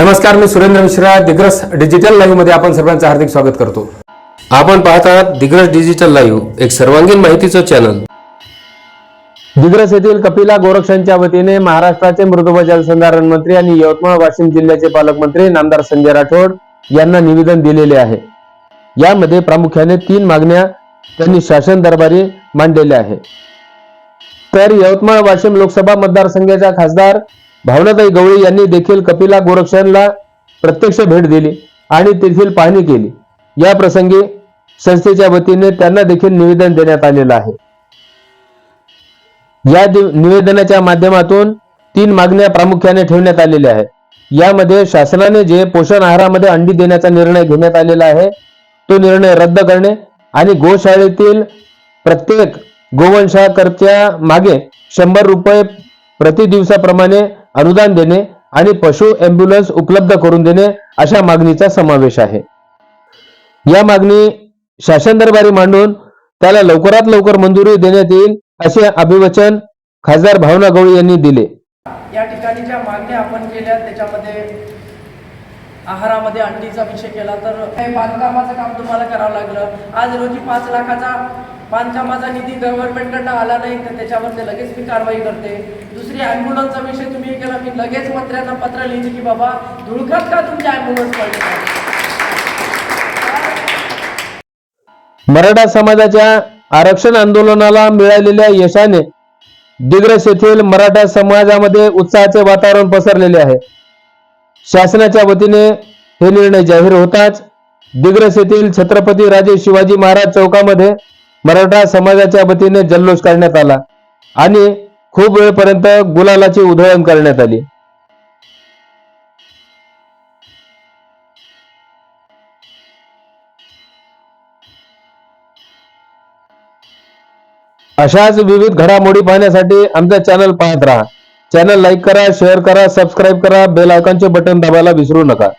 नमस्कार मी सुरेंद्र मिश्रा दिग्रस डिजिटल लाईव्हमध्ये आपण सर्वांचं हार्दिक स्वागत करतो. आपण पाहत आहात दिग्रस डिजिटल लाईव्ह एक सर्वांगीण माहितीचं चॅनल दिग्रस येथील कपिला गोरक्षांच्या वतीने महाराष्ट्राचे मृदू व जलसंधारण मंत्री आणि यवतमाळ वाशिम जिल्ह्याचे पालकमंत्री नामदार संजय राठोड यांना निवेदन दिलेले आहे. यामध्ये प्रामुख्याने तीन मागण्या त्यांनी शासन दरबारी मांडलेल्या आहे. तर यवतमाळ वाशिम लोकसभा मतदारसंघाच्या खासदार भावनाताई गवळी यांनी देखील कपिला गोरक्षणला प्रत्यक्ष भेट दिली आणि तेथील पाहणी केली. या प्रसंगी संस्थेच्या वतीने त्यांना देखील निवेदन देण्यात आलेलं आहे. या निवेदनाच्या माध्यमातून तीन मागण्या प्रामुख्याने ठेवण्यात आलेल्या आहेत. यामध्ये शासनाने जे पोषण आहारामध्ये अंडी देण्याचा निर्णय घेण्यात आलेला आहे तो निर्णय रद्द करणे आणि गोशाळेतील प्रत्येक गोवंशाकरच्या मागे शंभर रुपये प्रति दिवसाप्रमाणे अनुदान देणे आणि पशु अँब्युलन्स उपलब्ध करून देणे अशा मागणीचा समावेश आहे. या मागणी शासन दरबारी मांडून त्याला लवकरात लवकर मंजुरी देण्यात येईल असे अभिवचन खासदार भावना गवळी यांनी दिले. या ठिकाणी ज्या मागण्या आपण केल्या त्याच्यामध्ये आहारामध्ये अंडीचा विषय केला तर बांधकामाचं काम तुम्हाला करावं लागलं. आज रोजी पाच लाखाचा बांधकामाचा निधी गव्हर्नमेंटकडनं आला नाही तर त्याच्यावरती लगेच मी कारवाई करते. दुसरी ॲम्ब्युलन्सचा विषय तुम्ही केला मी लगेच मंत्र्यांना पत्र लिहिली की बाबा धुळकत का तुमच्या ॲम्ब्युलन्स पडली मराठा समाजाच्या आरक्षण आंदोलनाला मिळालेल्या यशाने दिग्रस येथील मराठा समाजामध्ये उत्साहाचे वातावरण पसरलेले आहे. शासनाच्या वतीने हे निर्णय जाहीर होताच दिग्रस येथील छत्रपती राजे शिवाजी महाराज चौकामध्ये मराठा समाजाच्या वतीने जल्लोष करण्यात आला आणि खूप वेळपर्यंत गुलालाची उधळण करण्यात आली. अशाच विविध घडामोडी पाहण्यासाठी आमचा चॅनल पाहत राहा. चॅनल लाईक करा शेअर करा सबस्क्राईब करा बेल आयकॉनचे बटन दाबायला विसरू नका.